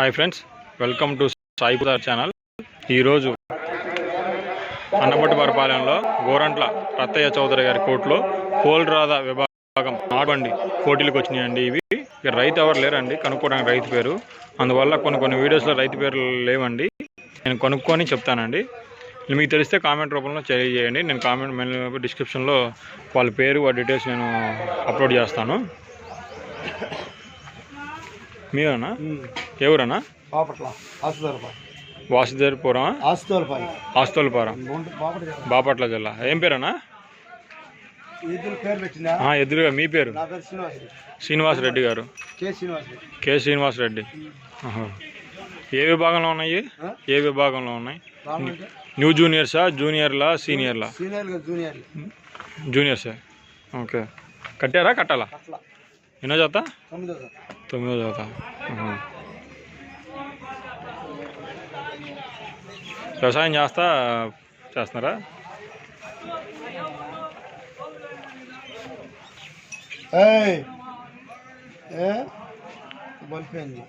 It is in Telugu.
Hi friends welcome to Saipudar channel. ఈరోజు అన్నపట్టుపాలెంలో గోరంట్ల రత్తయ్య చౌదరి గారి కోర్టులో కోల్రాధ విభాగం నాటుబండి పోటీలకు వచ్చినాయండి ఇవి. రైతు ఎవరు లేరండి కనుక్కోవడానికి రైతు పేరు. అందువల్ల కొన్ని కొన్ని వీడియోస్లో రైతు పేర్లు లేవండి. నేను కనుక్కొని చెప్తానండి. మీకు తెలిస్తే కామెంట్ రూపంలో తెలియజేయండి. నేను కామెంట్ డిస్క్రిప్షన్లో వాళ్ళ పేరు వాళ్ళ డీటెయిల్స్ నేను అప్లోడ్ చేస్తాను. మీరేనా? ఎవరన్నా? బాపట్ల వాసుదేవపురం? ఆస్తోలపురం బాపట్ల జిల్లా. ఏం పేరన్నా? ఎదురుగా మీ పేరు? శ్రీనివాస్ రెడ్డి. గారు. కె శ్రీనివాస్ రెడ్డి. ఏ విభాగంలో ఉన్నాయి? ఏ విభాగంలో ఉన్నాయి? న్యూ జూనియర్సా జూనియర్లా సీనియర్లా? జూనియర్సే? ఓకే. కట్టారా కట్టాలా? ఎన్నో జత. తొమ్మిదో సార్ తొమ్మిదో జత ఆహా. వ్యవసాయం చేస్తా చేస్తున్నారా ఏయ్ ఏ బలిపోయింది